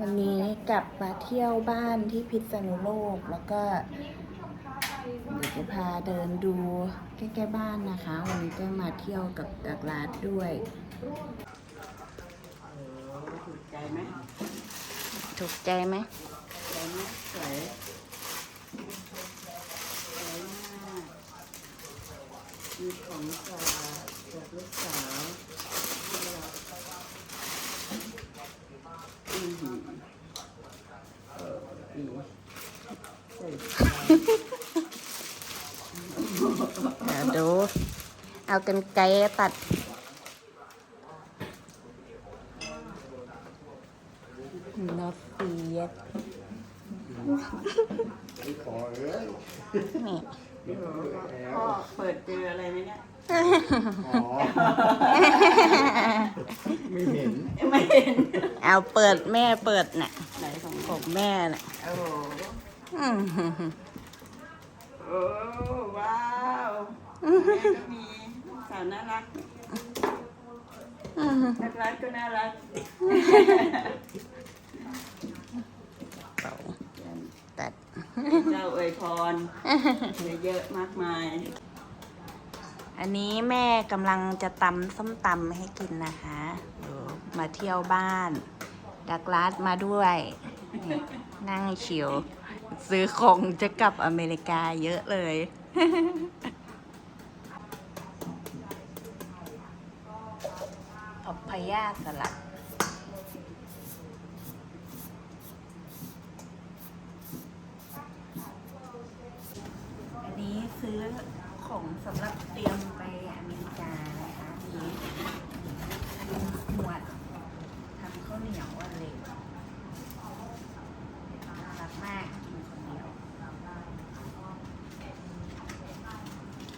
วันนี้กลับมาเที่ยวบ้านที่พิษณุโลกแล้วก็เดี๋ยวจะพาเดินดูใกล้ๆบ้านนะคะ วันนี้ก็มาเที่ยวกับดักลาดด้วย ถูกใจไหมถูกใจไหมสวยไหมสวยสวยมากมีของฝากจากลูกสาวที่เราอือหือ เออดีใส่เดี๋ยวดู เอากันไกรตัด นอเฟียสขอเอ้ยนี่เดี๋ยวพ่อเปิดเจออะไรไหมเนี่ย อ๋อ ไม่เห็น ไม่เห็น เอาเปิดแม่เปิดน่ะไหนของของแม่น่ะโอ้โหอื้อหือโอ้ว้าวแม่ก็มีสาวน่ารักอื้อหือน่ารักก็น่ารักเป่าตัดเจ้าอวยพรเยอะๆมากมาย อันนี้แม่กำลังจะตำส้มตำให้กินนะคะดูมาเที่ยวบ้าน ดักลาดมาด้วยนี่นั่งชิวซื้อของจะกลับอเมริกาเยอะเลย พับพยาสลัดอันนี้ซื้อ ของสำหรับเตรียมไปอเมริกานะคะมีหมวดทำข้าวเหนียวอะไรน่ารักมากกินคนเดียว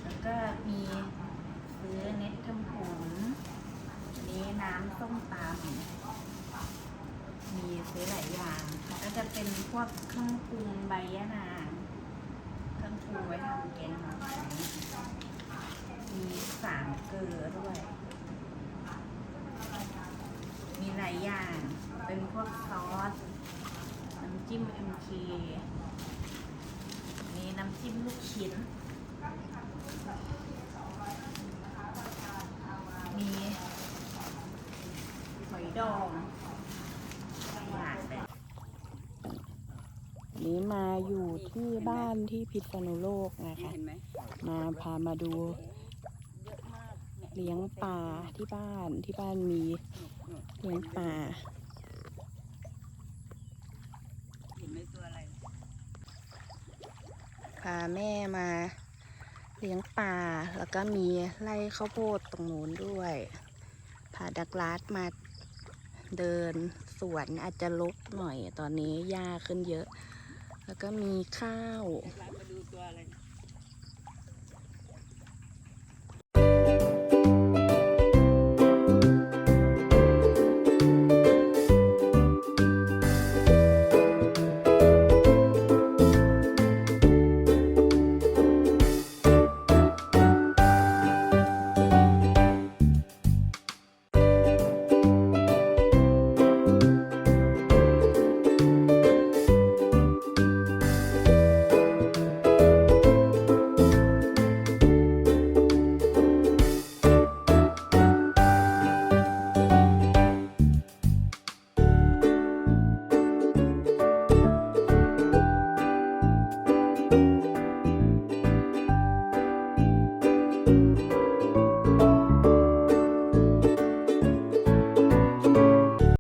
แล้วก็มีซื้อเน็ตทำผมนนี้น้ำส้มตำมีซื้อหลายอย่าง ก็จะเป็นพวกเครื่องปรุงใบยะนาง เครื่องปรุงไว้ทำแกงหน่อไม้มีสามเกลือด้วย มีหลายอย่าง เป็นพวกซอส น้ำจิ้ม MK มีน้ำจิ้มลูกชิ้น มีหอยดองหลายอย่างเลย นี้มาอยู่ที่บ้านที่พิษณุโลกนะคะเห็นไหมมาพามาดูเยอะมากเนี่ยเลี้ยงปลาที่บ้านที่บ้านมีเลี้ยงปลาเห็นไหมตัวอะไรพาแม่มาเลี้ยงปลาแล้วก็มีไร่ข้าวโพดตรงนู้นด้วยพาดักลาดมาเดินสวนอาจจะลกหน่อยตอนนี้หญ้าขึ้นเยอะ แล้วก็มีข้าว